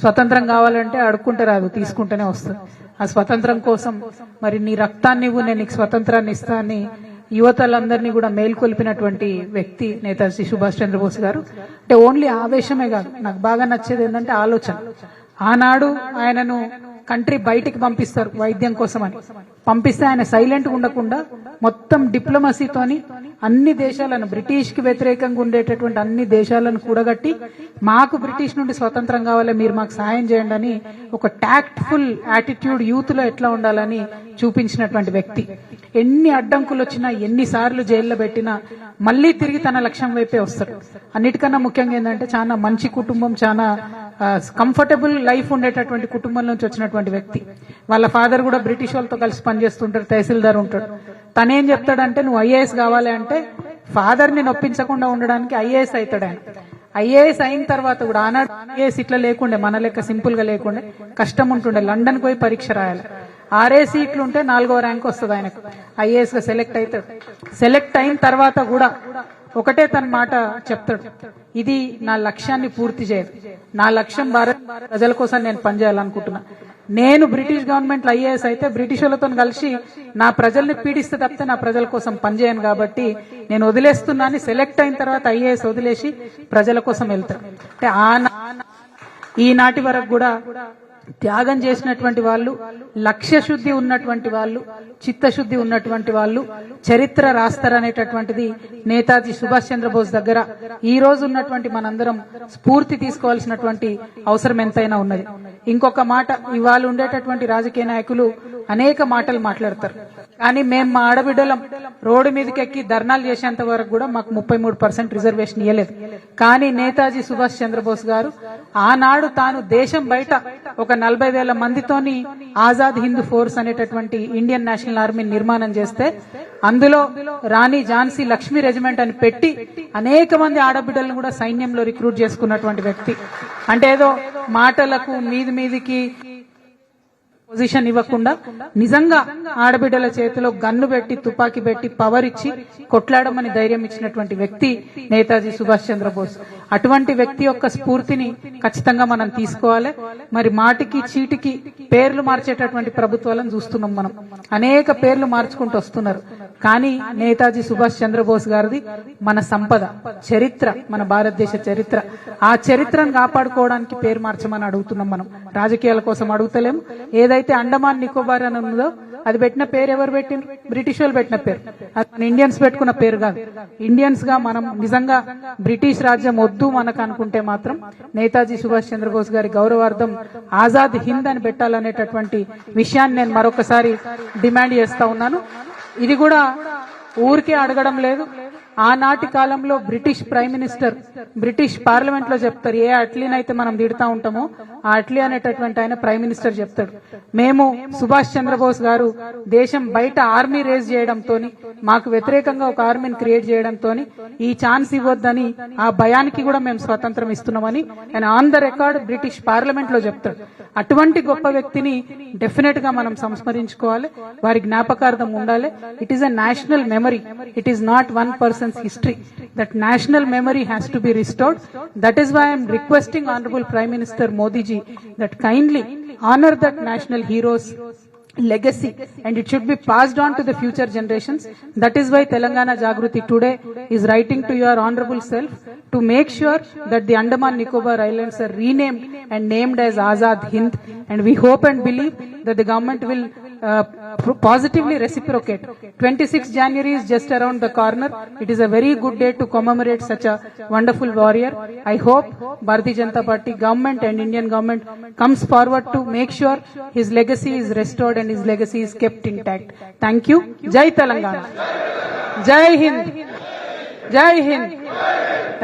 స్వతంత్రం కావాలంటే అడుక్కుంటే రాదు తీసుకుంటేనే వస్తుంది. ఆ స్వతంత్రం కోసం మరి నీ రక్తాన్ని నేను నీకు స్వతంత్రాన్ని ఇస్తా అని యువతలందరినీ కూడా మేల్కొల్పినటువంటి వ్యక్తి నేతాజీ సుభాష్ చంద్రబోస్ గారు. అంటే ఓన్లీ ఆవేశమే కాదు నాకు బాగా నచ్చేది ఏంటంటే ఆలోచన. ఆనాడు ఆయనను కంట్రీ బయటికి పంపిస్తారు వైద్యం కోసం అని పంపిస్తే ఆయన సైలెంట్ ఉండకుండా మొత్తం డిప్లొమసీతోని అన్ని దేశాలను బ్రిటిష్కి వ్యతిరేకంగా ఉండేటటువంటి అన్ని దేశాలను కూడగట్టి మాకు బ్రిటిష్ నుండి స్వతంత్రం కావాలి మీరు మాకు సాయం చేయండి అని ఒక ట్యాక్ట్ఫుల్ యాటిట్యూడ్ యూత్లో ఎట్లా ఉండాలని చూపించినటువంటి వ్యక్తి. ఎన్ని అడ్డంకులు వచ్చినా ఎన్నిసార్లు జైల్లో పెట్టినా మళ్ళీ తిరిగి తన లక్ష్యం వైపే వస్తాడు. అన్నిటికన్నా ముఖ్యంగా ఏంటంటే చాలా మంచి కుటుంబం చాలా కంఫర్టబుల్ లైఫ్ ఉండేటటువంటి కుటుంబం నుంచి వచ్చినటువంటి వ్యక్తి. వాళ్ళ ఫాదర్ కూడా బ్రిటిష్ వాళ్ళతో కలిసి పనిచేస్తుంటాడు తహసీల్దార్ ఉంటాడు. తనేం చెప్తాడంటే నువ్వు ఐఏఎస్ కావాలి అంటే ఫాదర్ని నొప్పించకుండా ఉండడానికి ఐఏఎస్ అవుతాడు ఆయన. ఐఏఎస్ అయిన తర్వాత కూడా ఆనాడు ఐఏఎస్ ఇట్లా లేకుండే మన లెక్క సింపుల్గా లేకుండే కష్టం ఉంటుండే లండన్ పోయి పరీక్ష రాయాలి. ఆరే సీట్లు ఉంటే నాలుగో ర్యాంక్ వస్తుంది ఆయనకు. ఐఏఎస్గా సెలెక్ట్ అవుతాడు సెలెక్ట్ అయిన తర్వాత కూడా ఒకటే తన మాట చెప్తాడు. ఇది నా లక్ష్యాన్ని పూర్తి చేయదు. నా లక్ష్యం భారత్ ప్రజల కోసం నేను పనిచేయాలనుకుంటున్నా. నేను బ్రిటిష్ గవర్నమెంట్ ఐఏఎస్ అయితే బ్రిటిష్ వాళ్ళతో కలిసి నా ప్రజల్ని పీడిస్తే తప్పితే నా ప్రజల కోసం పనిచేయను కాబట్టి నేను వదిలేస్తున్నాను సెలెక్ట్ అయిన తర్వాత ఐఏఎస్ వదిలేసి ప్రజల కోసం వెళ్తాను అంటే ఆ నా- ఈనాటి వరకు కూడా త్యాగం చేసినటువంటి వాళ్ళు లక్ష్య శుద్ధి ఉన్నటువంటి వాళ్ళు చిత్తశుద్ధి ఉన్నటువంటి వాళ్ళు చరిత్ర రాస్తారనేటటువంటిది నేతాజీ సుభాష్ చంద్రబోస్ దగ్గర. ఈ రోజు ఉన్నటువంటి మనందరం స్ఫూర్తి తీసుకోవాల్సినటువంటి అవసరం ఎంతైనా ఉన్నది. ఇంకొక మాట ఇవాళ ఉండేటటువంటి రాజకీయ నాయకులు అనేక మాటలు మాట్లాడతారు. కానీ మేము మా ఆడబిడ్డలం రోడ్డు మీదకి ఎక్కి ధర్నాలు చేసేంత వరకు కూడా మాకు ముప్పై మూడు పర్సెంట్ రిజర్వేషన్ ఇవ్వలేదు కానీ నేతాజీ సుభాష్ చంద్రబోస్ గారు ఆనాడు తాను దేశం బయట ఒక నలభై వేల మందితోని ఆజాద్ హిందూ ఫోర్స్ అనేటటువంటి ఇండియన్ నేషనల్ ఆర్మీ నిర్మాణం చేస్తే అందులో రాణి ఝాన్సీ లక్ష్మీ రెజిమెంట్ అని పెట్టి అనేక మంది ఆడబిడ్డలను కూడా సైన్యంలో రిక్రూట్ చేసుకున్నటువంటి వ్యక్తి. అంటే ఏదో మాటలకు మీది మీదికి పొజిషన్ ఇవ్వకుండా నిజంగా ఆడబిడ్డల చేతిలో గన్ను పెట్టి తుపాకీ పెట్టి పవర్ ఇచ్చి కొట్లాడమని ధైర్యం ఇచ్చినటువంటి వ్యక్తి నేతాజీ సుభాష్ చంద్రబోస్. అటువంటి వ్యక్తి యొక్క స్ఫూర్తిని ఖచ్చితంగా మనం తీసుకోవాలి. మరి మాటికి చీటికి పేర్లు మార్చేటటువంటి ప్రభుత్వాలను చూస్తున్నాం మనం. అనేక పేర్లు మార్చుకుంటూ వస్తున్నారు. కానీ నేతాజీ సుభాష్ చంద్రబోస్ గారిది మన సంపద చరిత్ర మన భారతదేశ చరిత్ర. ఆ చరిత్రను కాపాడుకోవడానికి పేరు మార్చమని అడుగుతున్నాం మనం. రాజకీయాల కోసం అడుగుతలేము ఏదైతే అండమాన్ నికోబార్ అని ఉందో అది పెట్టిన పేరు ఎవరు పెట్టిన బ్రిటిష్ వాళ్ళు పెట్టిన పేరు. అది మన ఇండియన్స్ పెట్టుకున్న పేరు కాదు. ఇండియన్స్గా మనం నిజంగా బ్రిటిష్ రాజ్యం వద్దు మనకు అనుకుంటే మాత్రం నేతాజీ సుభాష్ చంద్రబోస్ గారి గౌరవార్థం ఆజాద్ హింద్ అని పెట్టాలనేటటువంటి విషయాన్ని నేను మరొకసారి డిమాండ్ చేస్తా ఉన్నాను. ఇది కూడా ఊరికే అడగడం లేదు. ఆనాటి కాలంలో బ్రిటిష్ ప్రైమ్ మినిస్టర్ బ్రిటిష్ పార్లమెంట్లో చెప్తారు ఏ అట్లీనైతే మనం తిడతా ఉంటామో ఆ అట్లీ అనేటటువంటి ఆయన ప్రైమ్ మినిస్టర్ చెప్తాడు. మేము సుభాష్ చంద్రబోస్ గారు దేశం బయట ఆర్మీ రేజ్ చేయడంతో మాకు వ్యతిరేకంగా ఒక ఆర్మీని క్రియేట్ చేయడంతో ఈ ఛాన్స్ ఇవ్వద్దని ఆ భయానికి కూడా మేము స్వతంత్రం ఇస్తున్నామని ఆయన ఆన్ ద రికార్డ్ బ్రిటిష్ పార్లమెంట్లో చెప్తాడు. అటువంటి గొప్ప వ్యక్తిని డెఫినెట్గా మనం సంస్మరించుకోవాలి. వారి జ్ఞాపకార్థం ఉండాలి. It is a national memory it is not one person person's history, that national memory has to be restored. That is why I am requesting Honorable Prime Minister Modi ji that kindly honor that national heroes legacy and it should be passed on to the future generations. That is why Telangana Jagruti today is writing to your honorable self to make sure that the Andaman Nicobar Islands are renamed and named as Azad Hind and we hope and believe that the government will uh, positively reciprocate. 26 january is just around the corner. It is a very good day to commemorate such a wonderful warrior. I hope bharatiya janata party government and indian government comes forward to make sure his legacy is restored and his legacy is kept intact. Thank you. Jai telangana. Jai hind. Jai hind